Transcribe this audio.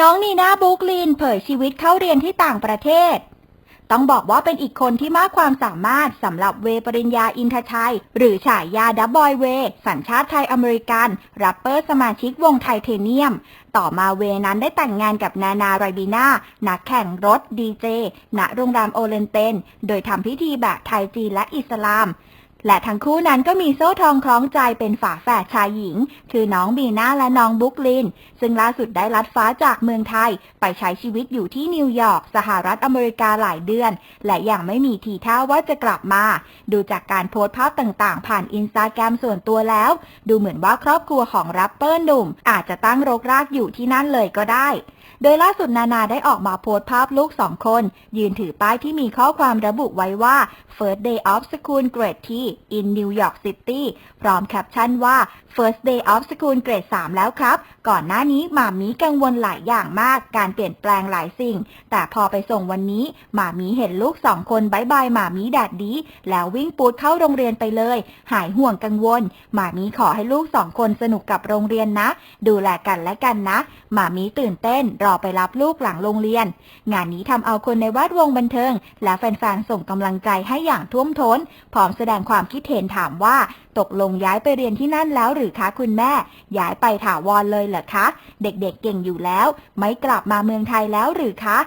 น้องนีน่าบุกลินเผยชีวิตเข้าเรียนที่ต่างประเทศ ต้องบอกว่าเป็นอีกคนที่มากความสามารถสำหรับเวปริญญาอินทชัย หรือฉายาดับบอยเว สัญชาติไทยอเมริกันแรปเปอร์สมาชิกวงไทเทเนียม ต่อมาเวนั้นได้แต่งงานกับนานาไรบีนานักแข่งรถดีเจณโรงแรมโอเลนเตน โดยทำพิธีแบบไทยจีนและอิสลาม และทั้งคู่นั้นก็มีโซ่ทองคล้องใจเป็นฝาแฝดชายหญิง คือน้องบีน่าและน้องบุ๊กลิน ซึ่งล่าสุดได้ลัดฟ้าจากเมืองไทย ไปใช้ชีวิตอยู่ที่นิวยอร์กสหรัฐอเมริกาหลายเดือน และยังไม่มีทีท่าว่าจะกลับมา ดูจากการโพสต์ภาพต่างๆ ผ่านอินสตาแกรมส่วนตัวแล้ว ดูเหมือนว่าครอบครัวของแรปเปอร์หนุ่ม อาจจะตั้งรกรากอยู่ที่นั่นเลยก็ได้ โดยล่าสุดนานาได้ออกมาโพสต์ภาพลูกสองคน ยืนถือป้ายที่มีข้อความระบุไว้ว่า First day of school grade T in New York City พร้อมแคปชั่นว่า First day of school grade 3 แล้วครับ ก่อนหน้านี้หมามีกังวลหลายอย่างมาก การเปลี่ยนแปลงหลายสิ่ง แต่พอไปส่งวันนี้หมามีเห็นลูกสองคนบายบายหมามีแดดดี แล้ววิ่งปูดเข้าโรงเรียนไปเลย หายห่วงกังวลหมามีขอให้ลูกสองคนสนุกกับโรงเรียนนะ ดูแลกันและกันนะหมามีตื่นเต้นรอไปรับลูกหลังโรงเรียน งานนี้ทำเอาคนในแวดวงบันเทิง และแฟนๆส่งกำลังใจให้อย่างท่วมท้น พร้อมแสดงความคิดเห็นถามว่า ตกลงย้ายไปเรียนที่นั่นแล้วหรือคะคุณแม่ ย้ายไปถาวรเลยเหรอคะ เด็กๆเก่งอยู่แล้ว ไม่กลับมาเมืองไทยแล้วหรือคะ